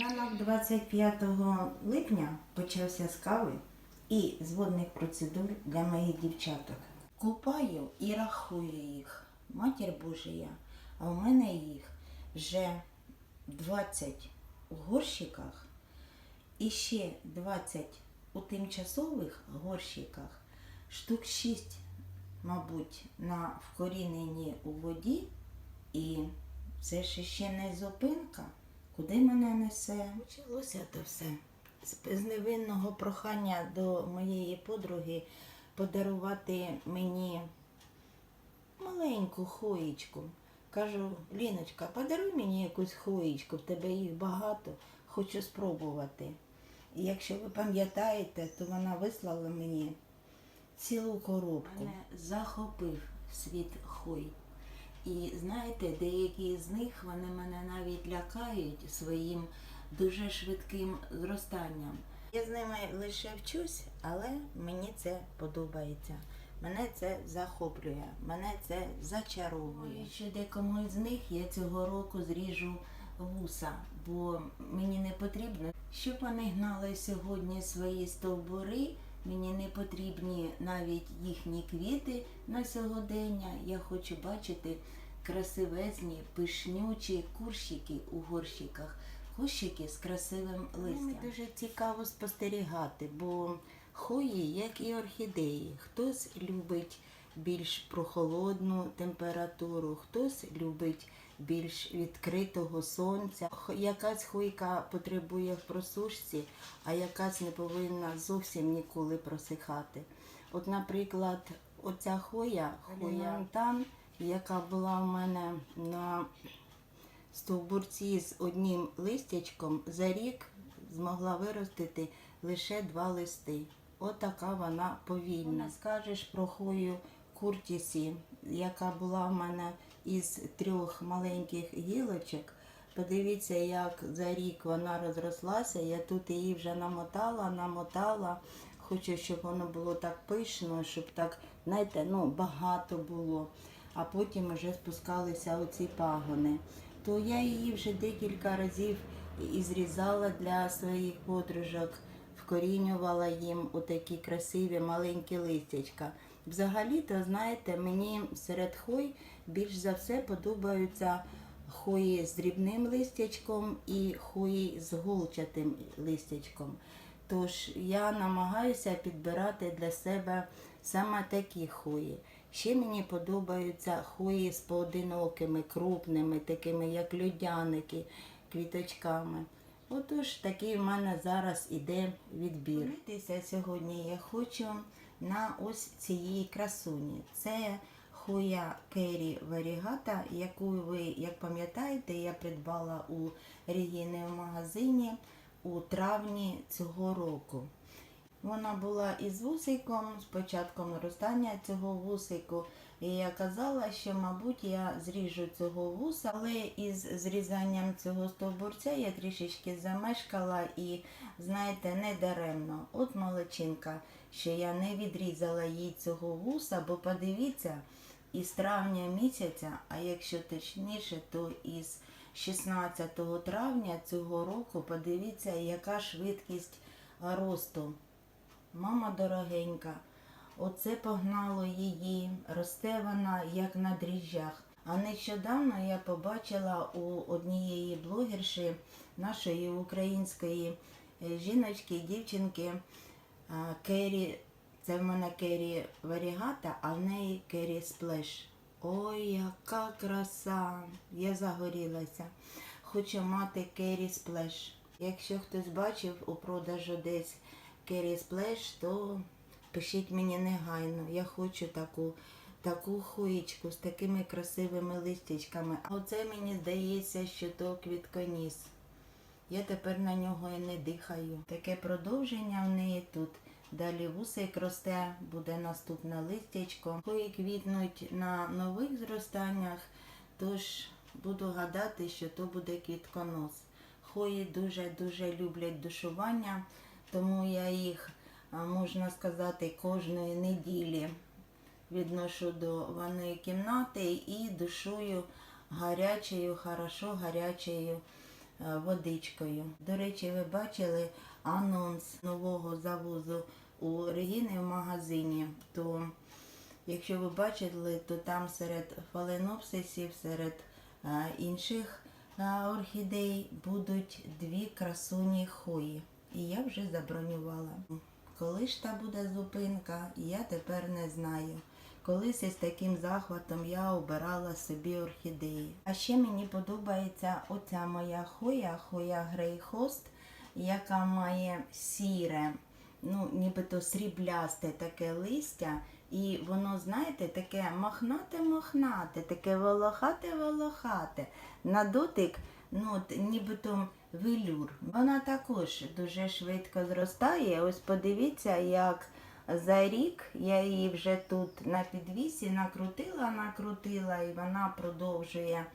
Ранок 25 липня почався з кави і з водних процедур для моїх дівчаток. Купаю і рахую їх. Матір Божия, а у мене їх вже 20 у горщиках і ще 20 у тимчасових горщиках, штук 6, мабуть, на вкоріненні у воді. І це ж ще не зупинка. Куди мене несе? Почалося то все. З безневинного прохання до моєї подруги подарувати мені маленьку хоїчку. Кажу, Ліночка, подаруй мені якусь хоїчку, в тебе їх багато, хочу спробувати. І якщо ви пам'ятаєте, то вона вислала мені цілу коробку. Мене захопив світ хой. І знаєте, деякі з них вони мене навіть лякають своїм дуже швидким зростанням. Я з ними лише вчусь, але мені це подобається. Мене це захоплює, мене це зачаровує. Ще декому з них я цього року зріжу вуса, бо мені не потрібно, щоб вони гнали сьогодні свої стовбури. Мені не потрібні навіть їхні квіти на сьогодення. Я хочу бачити красивезні, пишнючі курщики у горщиках, кущики з красивим листям. Мені дуже цікаво спостерігати, бо хої, як і орхідеї, хтось любить більш прохолодну температуру, хтось любить більш відкритого сонця. Якась хойка потребує в просушці, а якась не повинна зовсім ніколи просихати. От, наприклад, оця хоя, хоя там, яка була в мене на стовбурці з одним листячком, за рік змогла виростити лише два листи. Отака вона повільна. Скажеш про хою Куртісі, яка була в мене із трьох маленьких гілочок. Подивіться, як за рік вона розрослася. Я тут її вже намотала, намотала. Хочу, щоб воно було так пишно, щоб так, знаєте, ну, багато було. А потім вже спускалися оці пагони. То я її вже декілька разів і зрізала для своїх подружок, вкорінювала їм отакі красиві маленькі листячка. Взагалі-то, знаєте, мені серед хой більш за все подобаються хої з дрібним листячком і хої з голчатим листячком. Тож я намагаюся підбирати для себе саме такі хої. Ще мені подобаються хої з поодинокими, крупними, такими як льодяники, квіточками. Отож, такий в мене зараз іде відбір. Сьогодні я хочу на ось цієї красуні. Це Хуя Кері Варігата, яку ви, як пам'ятаєте, я придбала у Регіни в магазині у травні цього року. Вона була із вусиком, з початком наростання цього вусику. І я казала, що, мабуть, я зріжу цього вуса, але із зрізанням цього стовбурця я трішечки замешкала і, знаєте, не даремно. От молодчинка, що я не відрізала їй цього вуса, бо подивіться, із травня місяця, а якщо точніше, то із 16 травня цього року, подивіться, яка швидкість росту. Мама дорогенька, оце погнало її, росте вона як на дріжджах. А нещодавно я побачила у однієї блогерші нашої української е, жіночки, дівчинки а, Керрі, це в мене Керрі Варігата, а в неї Керрі Сплеш. Ой, яка краса! Я загорілася. Хочу мати Керрі Сплеш. Якщо хтось бачив у продажу десь Керрі Сплеш, то пишіть мені негайно. Я хочу таку, таку хуїчку з такими красивими листячками. А оце мені здається, що то квітконіс. Я тепер на нього і не дихаю. Таке продовження в неї тут. Далі вусик росте, буде наступне листячко. Хої квітнуть на нових зростаннях, тож буду гадати, що то буде квітконос. Хої дуже-дуже люблять душування, тому я їх, можна сказати, кожної неділі відношу до ванної кімнати і душую гарячою, хорошо гарячою е, водичкою. До речі, ви бачили анонс нового завозу у Регіни в магазині. То Якщо ви бачили, то там серед фаленопсисів, серед е, інших е, орхідей будуть дві красуні хої. І я вже забронювала. Коли ж та буде зупинка, я тепер не знаю. Колись із таким захватом я обирала собі орхідеї. А ще мені подобається оця моя хоя, хоя грейхост, яка має сіре, ну нібито сріблясте таке листя, і воно, знаєте, таке мохнате-мохнате, таке волохате-волохате. На дотик, ну, нібито велюр. Вона також дуже швидко зростає. Ось подивіться, як за рік я її вже тут на підвісі накрутила, накрутила, і вона продовжує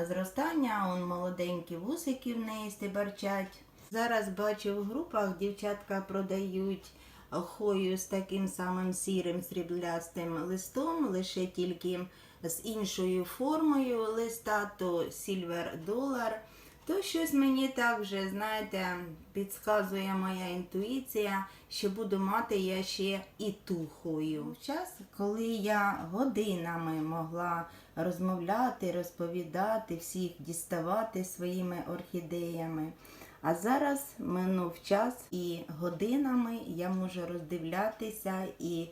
е, зростання. Он молоденькі вусики в неї стебарчать. Зараз бачу в групах дівчатка продають хою з таким самим сірим сріблястим листом, лише тільки з іншою формою листа, то Silver Dollar. То щось мені так вже, знаєте, підказує моя інтуїція, що буду мати я ще і ту хою. Час, коли я годинами могла розмовляти, розповідати, всіх діставати своїми орхідеями. А зараз минув час і годинами я можу роздивлятися і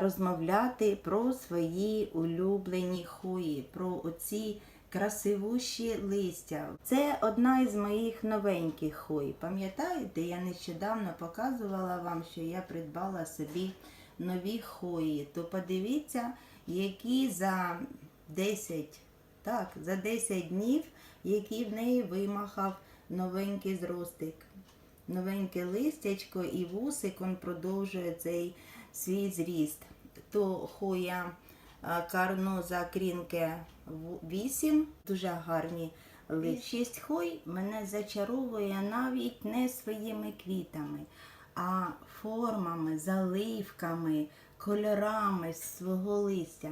розмовляти про свої улюблені хої, про оці красивущі листя. Це одна із моїх новеньких хой. Пам'ятаєте, я нещодавно показувала вам, що я придбала собі нові хої. То подивіться, які за 10, так, за 10 днів, які в неї вимахав новенький зростик. Новеньке листячко і вусик він продовжує цей свій зріст. То хоя карноза крінке 8, дуже гарні. Шість хой мене зачаровує навіть не своїми квітами, а формами, заливками, кольорами свого листя.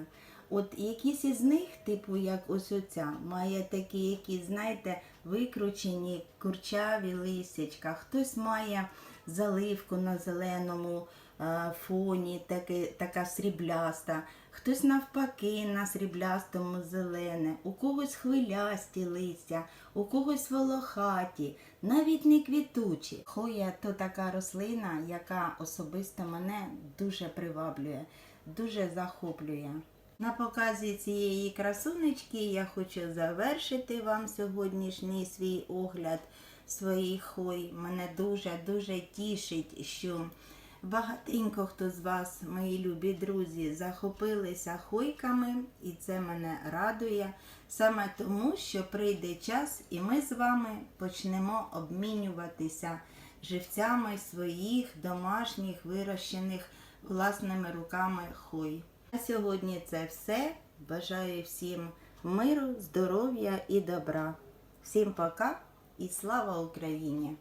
От якісь із них, типу як ось оця, має такі, які, знаєте, викручені курчаві листячка. Хтось має заливку на зеленому е, фоні, таки, така срібляста, хтось навпаки на сріблястому зелене, у когось хвилясті листя, у когось волохаті, навіть не квітучі. Хоя то така рослина, яка особисто мене дуже приваблює, дуже захоплює. На показі цієї красунечки я хочу завершити вам сьогоднішній свій огляд своїх хой. Мене дуже-дуже тішить, що багатенько хто з вас, мої любі друзі, захопилися хойками, і це мене радує. Саме тому, що прийде час, і ми з вами почнемо обмінюватися живцями своїх домашніх вирощених власними руками хой. На сьогодні це все. Бажаю всім миру, здоров'я і добра. Всім пока і слава Україні!